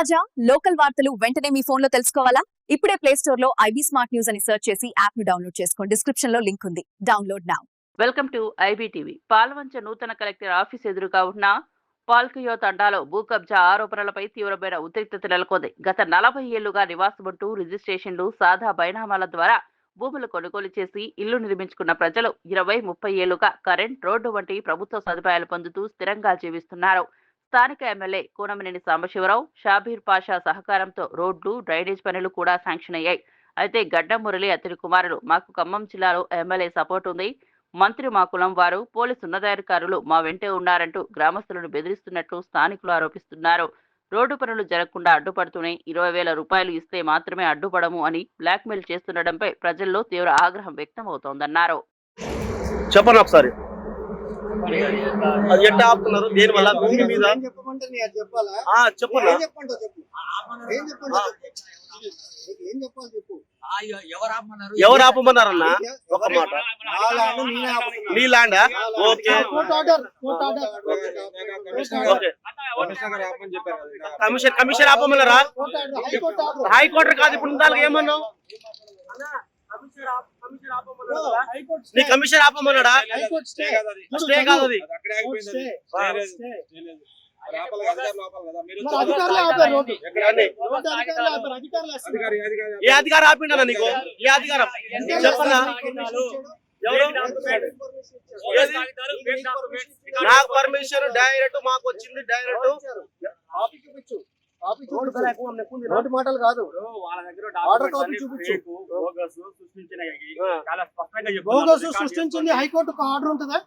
తాజా లోకల్ వార్తలు వెంటనే మీ ఫోన్లో తెలుసుకోవాలా? ఇప్పుడే ప్లే స్టోర్లో ఐబీ స్మార్ట్ న్యూస్ అని సెర్చ్ చేసి యాప్ను డౌన్లోడ్ చేసుకోండి. డిస్క్రిప్షన్లో లింక్ ఉంది. Download now welcome to IB TV Palvancha నూతన కలెక్టర్ ఆఫీస్ ఎదురుగా ఉన్న పాల్కియో తండాలో భూ కబ్జా ఆరోపణలపై తీవ్రమైన ఉద్రిక్తత నెలకొంది. గత నలభై ఏళ్ళుగా నివాసముంటూ రిజిస్ట్రేషన్లు సాదా బైనామాల ద్వారా భూములు కొనుగోలు చేసి ఇల్లు నిర్మించుకున్న ప్రజలు ఇరవై ముప్పై ఏళ్ళుగా కరెంట్ రోడ్డు వంటి ప్రభుత్వ సదుపాయాలు పొందుతూ స్థిరంగా జీవిస్తున్నారు. స్థానిక ఎమ్మెల్యే కూనమనేని సాంబశివరావు షాబీర్ పాషా సహకారంతో రోడ్లు డ్రైనేజ్ పనులు కూడా శాంక్షన్ అయ్యాయి. అయితే గడ్డం మురళి అతడి కుమారులు మాకు ఖమ్మం జిల్లాలో ఎమ్మెల్యే సపోర్ట్ ఉంది. మంత్రి మా కులం వారు పోలీసు ఉన్నతాధికారులు మా వెంటే ఉన్నారంటూ గ్రామస్తులను బెదిరిస్తున్నట్లు స్థానికులు ఆరోపిస్తున్నారు. రోడ్డు పనులు జరగకుండా అడ్డుపడుతూనే ఇరవై వేల రూపాయలు ఇస్తే మాత్రమే అడ్డుపడము అని బ్లాక్మెయిల్ చేస్తుండటంపై ప్రజల్లో తీవ్ర ఆగ్రహం వ్యక్తమవుతోందన్నారు. చెప్పండి ఒకసారి. అది ఎట్లా ఆపుతున్నారు? దేని వల్ల? భూమి మీద? చెప్పన్నా ఎవరు ఆపమన్నారు? ఎవరు ఆపమన్నారన్న? ఒక మాట. నా land okay. Court order court order. Okay. Commission commission ఆపమన్నారా? High court కాదు ఇప్పుడు ఏమన్నావు? హైకోర్టు నీ కమిషన్ ఆపమన్నాడా? స్టే స్టే కాదు అది. ఏ అధికారం ఆపిండనా నీకు? ఏ అధికారం? చెప్పన్నా? నాకు పర్మిషన్ డైరెక్ట్ మాకు వచ్చింది డైరెక్ట్ రోడ్డు మాటలు కాదు. ఆర్డర్ కాపీ చూపించు. బోగస్ సృష్టించింది హైకోర్టు ఆర్డర్ ఉంటుందా?